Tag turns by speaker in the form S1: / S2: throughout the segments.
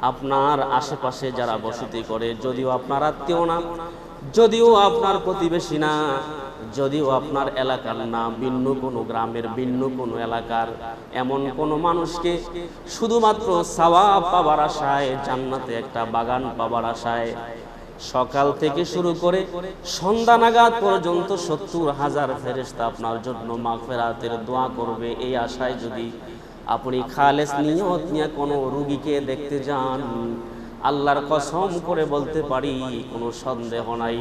S1: আপনার আশেপাশে যারা বসতি করে, যদিও আপনার আত্মীয় না, যদিও আপনার প্রতিবেশী না, যদিও আপনার এলাকার না, ভিন্ন কোনো গ্রামের, ভিন্ন কোনো এলাকার, এমন কোনো মানুষকে শুধুমাত্র সওয়াব পাবার আশায়, জান্নাতে একটা বাগান পাবার আশায় সকাল থেকে শুরু করে সন্ধ্যা নাগাদ পর্যন্ত সত্তর হাজার ফেরেস্তা আপনার জন্য মাগফেরাতের দোয়া করবে, এই আশায় যদি আপনি খালেস নিয়ত নিয়ে কোনো রুগীকে দেখতে যান। আল্লাহর কসম করে বলতে পারি, কোনো সন্দেহ নাই।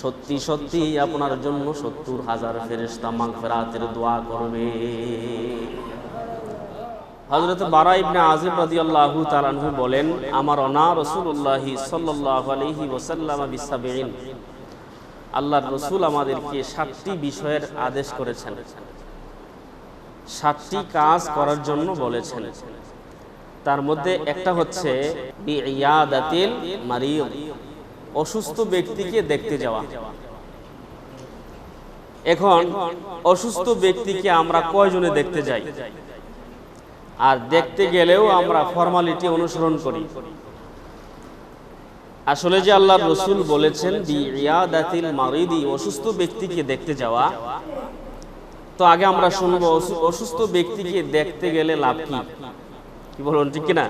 S1: সত্যি সত্যি আপনার জন্য সত্তর হাজার ফেরেস্তা মাগফেরাতের দোয়া করবে। হজরত বারা ইবনে আজিম রাদিয়াল্লাহু তাআলাহু বলেন, আমার অনা রাসূলুল্লাহ সাল্লাল্লাহু আলাইহি ওয়াসাল্লাম বিসাবিন আল্লাহর রসুল আমাদেরকে সাতটি বিষয়ের আদেশ করেছেন। সাতটি কাজ করার জন্য বলেছেন। তার মধ্যে একটা হচ্ছে অসুস্থ ব্যক্তিকে দেখতে যাওয়া। এখন অসুস্থ ব্যক্তিকে আমরা কয়জনে দেখতে যাই? আর দেখতে গেলেও আমরা ফর্মালিটি অনুসরণ করি। আসলে যে আল্লাহ রসুল বলেছেন অসুস্থ ব্যক্তিকে দেখতে যাওয়া। তো আগে আমরা শুনব, অসু- অসুস্থ ব্যক্তিকে দেখতে গেলে লাভ কি? কি বলুন, ঠিক কিনা?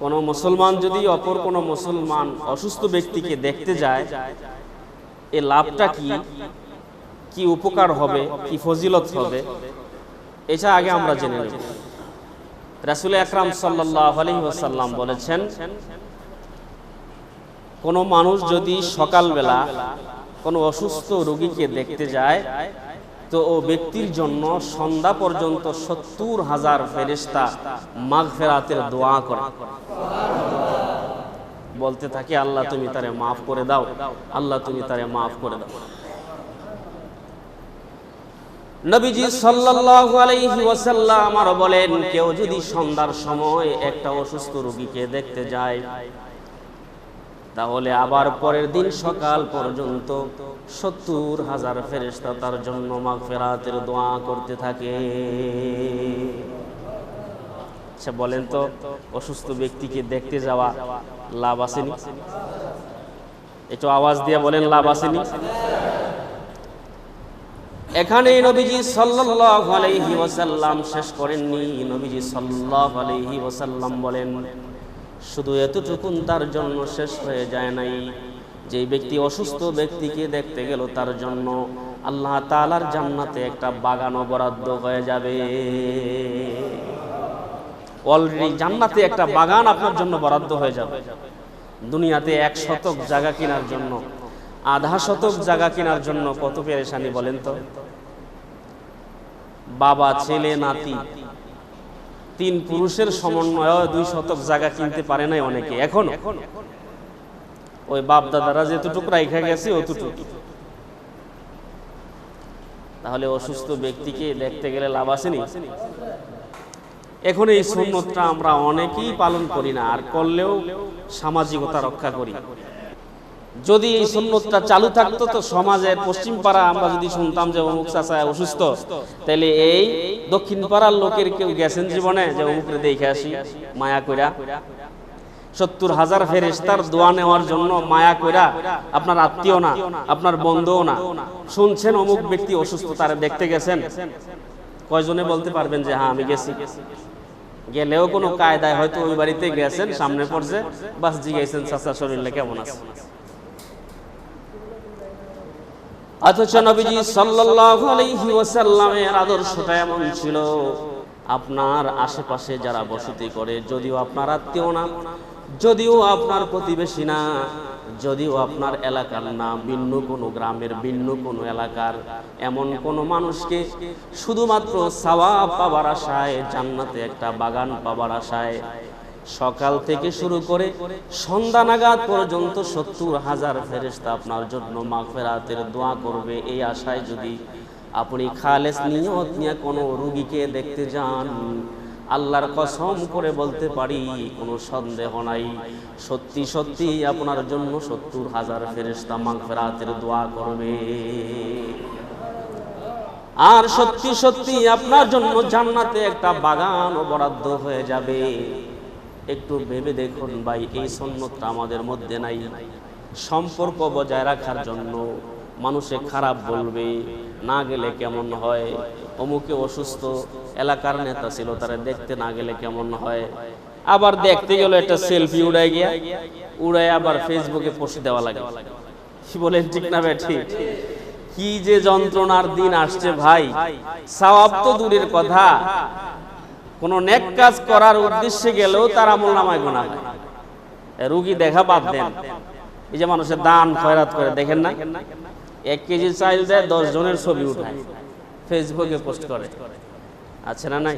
S1: কোন মুসলমান যদি অপর কোন মুসলমান অসুস্থ ব্যক্তিকে দেখতে যায়, এ লাভটা কি? কি উপকার হবে? কি ফজিলত হবে? এটা আগে আমরা জেনে নেব। রাসুল আকরাম সাল্লাহ আলহি ওসাল্লাম বলেছেন, কোনো মানুষ যদি সকালবেলা কোনো অসুস্থ রোগীকে দেখতে যায় তো ও ব্যক্তির জন্য সন্ধ্যা পর্যন্ত সত্তর হাজার ফেরিস্তা মাঘ ফেরাতের দোয়া করে। বলতে থাকে, আল্লাহ তুমি তারে মাফ করে দাও। আল্লাহ তুমি তারে মাফ করে দাও। নবীজি সাল্লাল্লাহু আলাইহি বলেন, কেউ যদি সন্ধ্যার সময় একটা অসুস্থ রোগীকে দেখতে যায় তাহলে আবার পরের দিন সকাল পর্যন্ত সত্তর হাজার ফেরেস্তা তার জন্য মাগফেরাতের দোয়া করতে থাকে। আচ্ছা বলেন তো, অসুস্থ ব্যক্তিকে দেখতে যাওয়া লাভ আসেনি একটু আওয়াজ দিয়ে বলেন, লাভ আসেনি এখানে নবীজি সাল্লাল্লাহু আলাইহি ওয়াসাল্লাম শেষ করেননি। নবীজি সাল্লাল্লাহু আলাইহি ওয়াসাল্লাম বলেন শুধু এতটুকুন তার জন্য শেষ হয়ে যায় নাই। যে ব্যক্তি অসুস্থ ব্যক্তিকে দেখতে গেল, তার জন্য আল্লাহ তালার জান্নাতে একটা বাগানও বরাদ্দ হয়ে যাবে। অলরেডি জান্নাতে একটা বাগান আপনার জন্য বরাদ্দ হয়ে যাবে। দুনিয়াতে এক শতক জায়গা কেনার জন্য, আধা শতক জায়গা কেনার জন্য কত পেরেশানি বলেন তো? বাবা, ছেলে, নাতি তিন পুরুষের সমন্বয়ে দুই শতক জায়গা কিনতে পারে নাই অনেকে, এখন। ওই বাপ দাদারা যেতটুকু রাইখা গেছে অতটুকু তাহলে অসুস্থ ব্যক্তিকে দেখতে গেলে লাভ আসেনি এখন এই সুন্নতটা আমরা অনেকেই পালন করি না, আর করলেও সামাজিকতা রক্ষা করি। যদি এই সুন্নতটা চালু থাকতো, তো সমাজের পশ্চিম পাড়া আমরা যদি শুনতাম যে অমুক চাচা অসুস্থ তাহলে এই দক্ষিণ পাড়ার লোকের কেউ গেছেন জীবনে যে অমুকরে দেখে আসি, মায়া কইরা। সত্তর হাজার ফেরেস্তার দোয়া নেওয়ার জন্য মায়া কইরা আপনার আত্মীয় না, আপনার বন্ধুও না। শুনছেন অমুক ব্যক্তি অসুস্থ, তারা দেখতে গেছেন। কয়জনে বলতে পারবেন যে হ্যাঁ আমি গেছি। গেলেও কোনো কায়দায় হয়তো ওই বাড়িতে গেছেন, সামনে পড়ছে, বাস জিজ্ঞাসেন চাচা শরীরে কেমন আছে? অথচ নবীজি সাল্লাল্লাহু আলাইহি ওয়াসাল্লামের আদর্শটা এমন ছিল, আপনার আশেপাশে যারা বসতি করে, যদিও আপনার আত্মীয় না, যদিও আপনার প্রতিবেশী না, যদিও আপনার এলাকার না, ভিন্ন কোনো গ্রামের, ভিন্ন কোনো এলাকার, এমন কোনো মানুষকে শুধুমাত্র সওয়াব পাবার আশায়, জান্নাতে একটা বাগান পাবার আশায় সকাল থেকে শুরু করে সন্ধ্যা নাগাদ পর্যন্ত সত্তর হাজার ফেরেস্তা আপনার জন্য মাগফেরাতের দোয়া করবে। এই আশায় যদি আপনি খালেস নিয়ত নিয়ে কোনো রুগীকে দেখতে যান, আল্লাহর কসম করে বলতে পারি, কোনো সন্দেহ নাই। সত্যি সত্যি আপনার জন্য সত্তর হাজার ফেরেস্তা মাগফেরাতের দোয়া করবে। আর সত্যি সত্যি আপনার জন্য জান্নাতে একটা বাগান বরাদ্দ হয়ে যাবে। একটু ভেবে দেখুন ভাই, এই সন্ন্যতটা আমাদের মধ্যে নাই। সম্পর্ক বজায় রাখার জন্য মানুষে খারাপ বলবে, না গেলে কেমন হয়? অমুকে অসুস্থ এলাকার নেতা ছিল, তারা দেখতে না গেলে কেমন হয়? আবার দেখতে গেল একটা সেলফি উড়াই গিয়া উড়াই আবার ফেসবুকে পোস্ট দেওয়া লাগে। কি বলেন ঠিক না ভাই, ঠিক? কি যে যন্ত্রণার দিন আসছে ভাই সওয়াব তো দূরের কথা। কোন নেক কাজ করার উদ্দেশ্যে গেলেও তার আমল নামায় গোনা হয়। রুগী দেখা বাদ দেন। এই যে মানুষের দান খয়রাত করে, দেখেন না? এক কেজি চাইল দেয়, দশ জনের ছবি উঠায়। ফেসবুকে পোস্ট করে। আছে না নাই?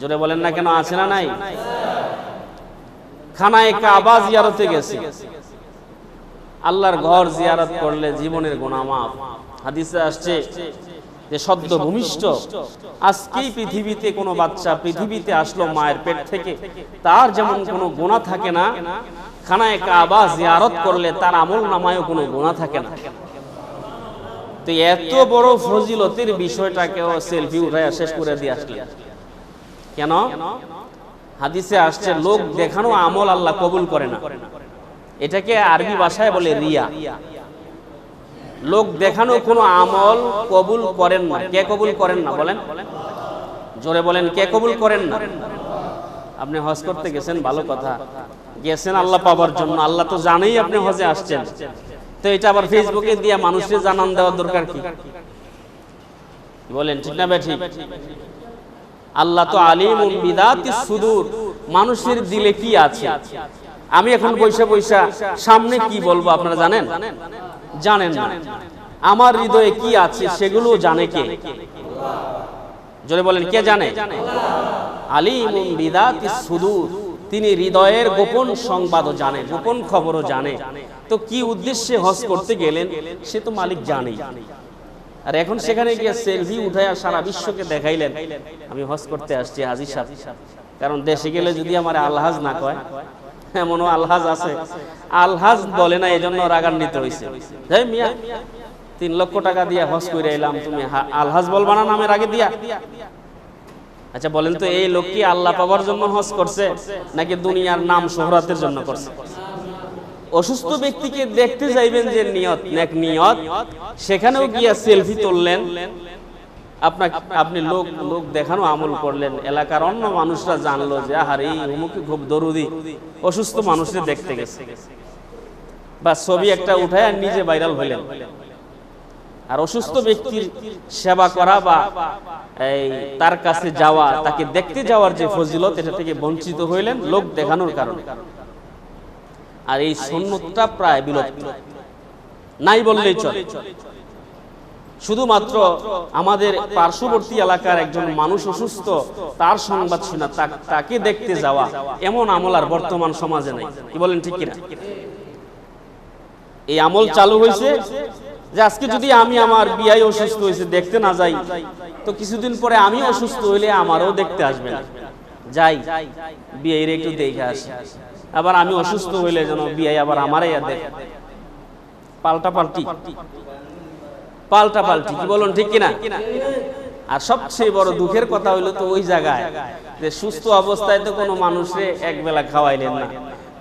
S1: জোরে বলেন না কেন, আছে না নাই? খানায় কাবা জিয়ারতে গেছি। আল্লাহর ঘর জিয়ারত করলে জীবনের গোনা মাফ। হাদিসে আসছে যে সদ্য ভূমিষ্ঠ আজকেই পৃথিবীতে কোনো বাচ্চা পৃথিবীতে আসলো মায়ের পেট থেকে, তার যেমন কোনো গোনা থাকে না, খানায় কাবা জিয়ারত করলে তার আমল নামায়ও কোনো গোনা থাকে না। তো এত বড় ফজিলতের বিষয়টাকেও সেলফি উঠায় শেষ করে দিয়ে আসলেন। কেন? হাদিসে আসছে, লোক দেখানো আমল আল্লাহ কবুল করে না। এটাকে আরবি ভাষায় বলে রিয়া। লোক দেখানো কোনো আমল কবুল করেন না। কে কবুল করেন না বলেন? জোরে বলেন, কে কবুল করেন না? আপনি হজ করতে গেছেন, ভালো কথা। গেছেন আল্লাহ পাবার জন্য। আল্লাহ তো জানেই আপনি হজে আসছেন। তো এটা আবার ফেসবুকে দিয়ে মানুষের জানান দেওয়ার দরকার কি? বলেন, ঠিক না বে ঠিক? আল্লাহ তো আলিম বিদাতি সুদূর। মানুষের দিলে কি আছে? আমি এখন বৈশা বৈশা সামনে কি বলব আপনারা জানেন? জানেন না। আমার হৃদয়ে কি আছে সেগুলো জানে কে? জোরে বলেন, কে জানে? আলিম সুদূর। তিনি হৃদয়ের গোপন সংবাদও জানে, গোপন খবরও জানে। তো কি উদ্দেশ্যে হজ করতে গেলেন, সে তো মালিক জানেই। আর এখন সেখানে গিয়ে সেলফি উঠায় সারা বিশ্বকে দেখাইলেন, আমি হজ করতে আসছি হাজি সাহেব। কারণ দেশে গেলে যদি আমার আলহাজ না কয় এমনও আলহাজ আছে। আলহাজ বলে না এই জন্য রাগান্বিত হয়েছে যাই মিয়া, তিন লক্ষ টাকা দিয়ে হজ করে এলাম, তুমি আলহাজ বলবা না নামের আগে দিয়া? আচ্ছা বলেন তো, এই লোক কি আল্লাহ পাবার জন্য হজ করছে, নাকি দুনিয়ার নাম শোহরাতের জন্য করছে? অসুস্থ ব্যক্তিকে দেখতে যাইবেন যে নিয়ত। নেক নিয়ত, সেখানেও গিয়া সেলফি তুললেন। আপনার আপনি লোক লোক দেখানো আমল করলেন। এলাকার অন্য মানুষরা জানলো যে, আহার, এই অমুকে খুব দরুদি। অসুস্থ মানুষদের দেখতে গেছে। বা ছবি একটা উঠায় আর নিজে ভাইরাল হইলেন আর অসুস্থ ব্যক্তির সেবা করা বা এই তার কাছে যাওয়া, তাকে দেখতে যাওয়ার যে ফজিলত, এটা থেকে বঞ্চিত হইলেন লোক দেখানোর কারণে। আর এই সুন্নতটা প্রায় বিলুপ্ত। নাই বললেই চলে। শুধুমাত্র আমাদের পার্শ্ববর্তী এলাকার একজন মানুষ অসুস্থ, তার সংবাদ শোনা তাকে দেখতে যাওয়া এমন আমল আর বর্তমান সমাজে নাই। কি বলেন ঠিক কিনা? এই আমল চালু হয়েছে যে আজকে যদি আমি আমার বিয়াই অসুস্থ হয়েছে, দেখতে না যাই, তো কিছুদিন পরে আমি অসুস্থ হইলে আমারও দেখতে আসবে না। যাই বিয়ের একটু দেখে আসি। আবার আমি অসুস্থ হইলে যেন বিয়াই আবার আমারই দেখে। পাল্টা পাল্টি। পাল্টা পাল্টি কি বলুন ঠিক কিনা? আর সবচেয়ে বড় দুঃখের কথা হইল তো ওই জায়গায় যে সুস্থ অবস্থায় তো কোনো মানুষে এক বেলা খাওয়াইলেন না।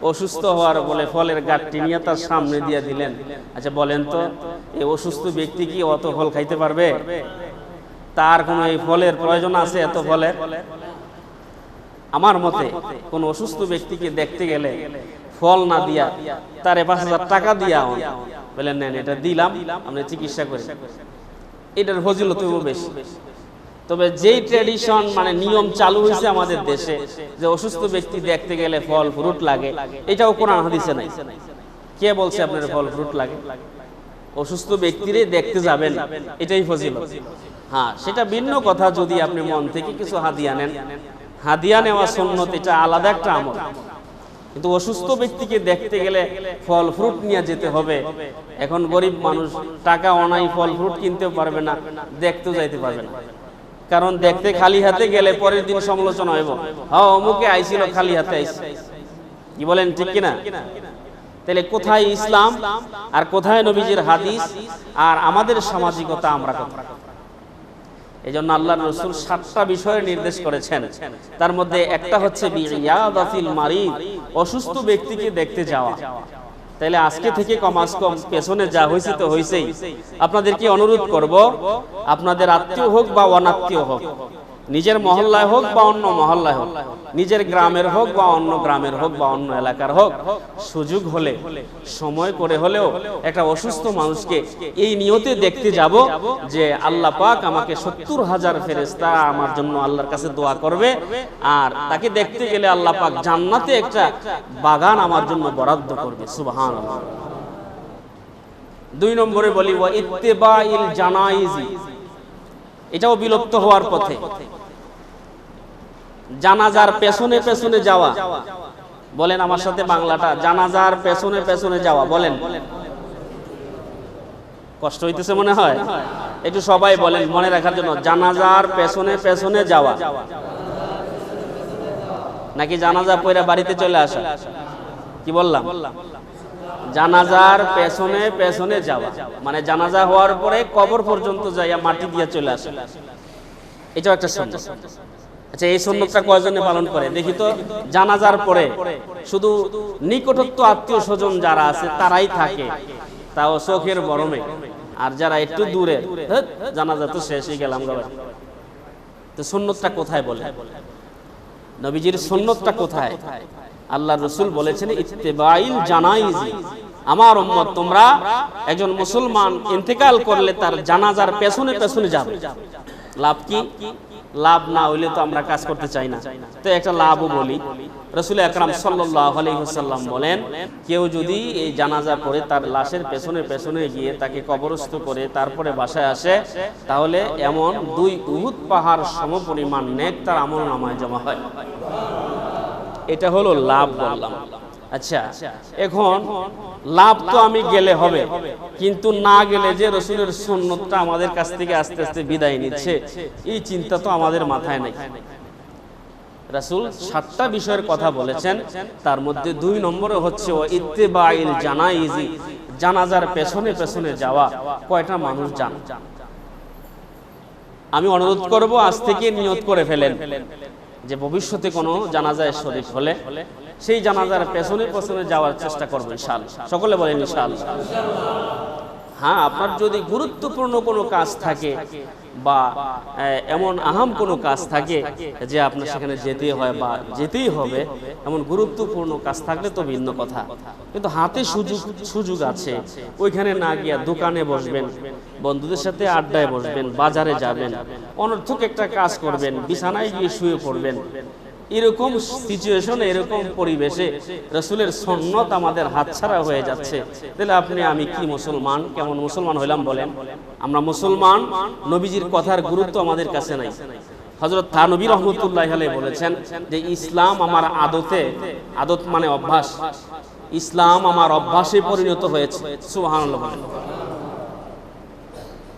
S1: অসুস্থ হওয়ার বলে ফলের গাঠটি নিয়ে তার সামনে দিয়ে দিলেন। আচ্ছা বলেন তো এই অসুস্থ ব্যক্তি কি অত ফল খাইতে পারবে? তার কোনো এই ফলের প্রয়োজন আছে এত ফলের? আমার মতে কোন অসুস্থ ব্যক্তিকে দেখতে গেলে ফল না দিয়া তারে পাঁচ হাজার টাকা দিয়া বলেন নেন, এটা দিলাম আমরা চিকিৎসা করি এটার ফজিলত বেশি। তবে যেই ট্রেডিশন মানে নিয়ম চালু হয়েছে আমাদের দেশে, যে অসুস্থ ব্যক্তি দেখতে গেলে ফল ফ্রুট লাগে, এটাও কোরআন হাদিসে নাই। কে বলছে আপনার ফল ফ্রুট লাগে? অসুস্থ ব্যক্তিরে দেখতে যাবেন, এটাই ফজিলত। হ্যাঁ সেটা ভিন্ন কথা যদি আপনি মন থেকে কিছু হাদিয়া নেন। হাদিয়া নেওয়া সুন্নত, এটা আলাদা একটা আমল। কিন্তু অসুস্থ ব্যক্তিকে দেখতে গেলে ফল ফ্রুট নিয়ে যেতে হবে। এখন গরিব মানুষ টাকা অনাই ফল ফ্রুট কিনতেও পারবে না, দেখতেও যাইতে পারবে না। কারণ দেখতে খালি হাতে গেলে পরের দিন সমালোচনা হইব। হ্যাঁ অমুকে আইছিল, খালি হাতে আইছে। কি বলেন, ঠিক কিনা? তাহলে কোথায় ইসলাম আর কোথায় নবীজির হাদিস আর আমাদের সামাজিকতা আমরা কোথায় এই জন্য আল্লাহ রসুল সাতটা বিষয়ে নির্দেশ করেছেন। তার মধ্যে একটা হচ্ছে অসুস্থ ব্যক্তিকে দেখতে যাওয়া। তাইলে আজকে থেকে কমাস কম পেছনে যা হয়েছে তো হয়েছেই আপনাদেরকে অনুরোধ করব? আপনাদের আত্মীয় হোক বা অনাত্মীয় হোক নিজের মহল্লায় হোক বা অন্য মহল্লায় হোক, নিজের গ্রামের হোক বা অন্য গ্রামের হোক বা অন্য এলাকার হোক, সুযোগ হলে, সময় করে হলেও একটা অসুস্থ মানুষকে এই নিয়তে দেখতে যাব যে আল্লাহ পাক আমাকে সত্তর হাজার ফেরেস্তা আমার জন্য আল্লাহর কাছে দোয়া করবে আর তাকে দেখতে গেলে আল্লাহ পাক জান্নাতে একটা বাগান আমার জন্য বরাদ্দ করবে। সুবহান দুই নম্বরে বলি, ওয়া ইত্তেবাইল জানাইজি। এটাও বিলুপ্ত হওয়ার পথে। জানাজার পেছনে পেছনে যাওয়া। বলেন আমার সাথে বাংলাটা। জানাজার পেছনে পেছনে যাওয়া। বলেন। কষ্ট হইতেছে মনে হয়? একটু সবাই বলেন মনে রাখার জন্য। জানাজার পেছনে পেছনে যাওয়া। নাকি জানাজা পয়রা বাড়িতে চলে আসা? কি বললাম? জানাজার পেছনে পেছনে যাওয়া। মানে জানাজা হওয়ার পরে কবর পর্যন্ত যাইয়া মাটি দিয়ে চলে আসে। এটাও একটা সুন্নত। আচ্ছা এই সুন্নতটা কয়জনে পালন করে? দেখি তো জানাজার পরে। শুধু নিকটত্ব আত্মীয় স্বজন যারা আছে তারাই থাকে। তাও চোখের গরমে আর যারা একটু দূরে "হেৎ, জানাজা তো শেষই গেলাম তো সুন্নতটা কোথায় বলে? নবীজির সুন্নতটা কোথায়? আল্লাহ রসুল বলেছেন ইত্তেবাইল জানাইজি। আমার উম্মত, তোমরা একজন মুসলমান ইন্তেকাল করলে তার জানাজার পেছনে পেছনে যাবে। লাভ কি? লাভ না হইলে তো আমরা কাজ করতে চাই না। তো একটা লাভও বলি। রসুল আকরাম আলহিহাল্লাম বলেন, কেউ যদি এই জানাজা পড়ে, তার লাশের পেছনে পেছনে গিয়ে তাকে কবরস্থ করে তারপরে বাসায় আসে, তাহলে এমন দুই উহুদ পাহাড় সমপরিমাণ নেক তার আমল নামায় জমা হয়। এটা হলো লাভ বললাম। আচ্ছা এখন লাভ তো আমি গেলে হবে, কিন্তু না গেলে যে রসুলের সুন্নতটা আমাদের কাছ থেকে আস্তে আস্তে বিদায় নিচ্ছে, এই চিন্তা তো আমাদের মাথায় নেই। রাসূল সাতটা বিষয়ের কথা বলেছেন, তার মধ্যে দুই নম্বরে হচ্ছে ও ইত্তেবাইল জানাইজি, জানাজার পেছনে পেছনে যাওয়া, কয়টা মানুষ জান আমি অনুরোধ করব, আজ থেকে নিয়ত করে ফেলেন। যে ভবিষ্যতে কোনো জানাজায় শরীফ হলে সেই জানাজার পেছনে পেছনে যাওয়ার চেষ্টা করব ইশাল সকলে বলেন ইশাল হ্যাঁ আপনার যদি গুরুত্বপূর্ণ কোনো কাজ থাকে বা এমন আহাম কোনো কাজ থাকে যে আপনার সেখানে যেতে হয় বা যেতেই হবে, এমন গুরুত্বপূর্ণ কাজ থাকলে তো ভিন্ন কথা। কিন্তু হাতে সুযোগ সুযোগ আছে, ওইখানে না গিয়া দোকানে বসবেন, বন্ধুদের সাথে আড্ডায় বসবেন, বাজারে যাবেন, অনর্থক একটা কাজ করবেন, বিছানায় গিয়ে শুয়ে পড়বেন এরকম সিচুয়েশন এরকম পরিবেশে রসুলের সন্ন্যত আমাদের হাতছাড়া হয়ে যাচ্ছে। তাহলে আপনি, আমি কি মুসলমান? কেমন মুসলমান হইলাম বলেন। আমরা মুসলমান, নবীজির কথার গুরুত্ব আমাদের কাছে নাই। হজরত থানবী রহমতুল্লাহ বলেছেন যে, ইসলাম আমার আদতে, আদত মানে অভ্যাস। ইসলাম আমার অভ্যাসে পরিণত হয়েছে। সুহান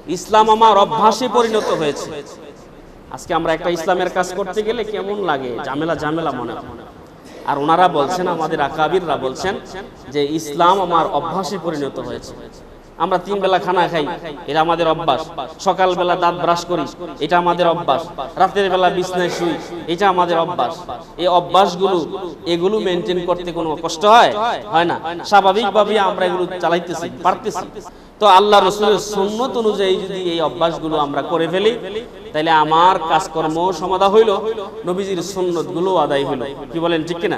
S1: ইসলাম আমার অভ্যাসে পরিণত হয়েছে। আজকে আমরা একটা ইসলামের কাজ করতে গেলে কেমন লাগে? ঝামেলা ঝামেলা মনে হয়। আর ওনারা বলছেন, আমাদের আকাবিররা বলছেন যে ইসলাম আমার অভ্যাসে পরিণত হয়েছে। আমরা তিন বেলা খানা খাই, এটা আমাদের অভ্যাস। সকালবেলা দাঁত ব্রাশ করি, এটা আমাদের অভ্যাস। রাতের বেলা বিছনায় শুই, এটা আমাদের অভ্যাস। এই অভ্যাসগুলো, এগুলো মেনটেন করতে কোনো কষ্ট হয়? হয় না। স্বাভাবিকভাবে আমরা এগুলো চালাইতেছি, পারতেছি। তো আল্লাহ রসুলের সুন্নত অনুযায়ী যদি এই অভ্যাসগুলো আমরা করে ফেলি তাহলে আমার কাজকর্ম সমাধা হইল, নবীজির সুন্নতগুলো আদায় হইল। কি বলেন, ঠিক কিনা?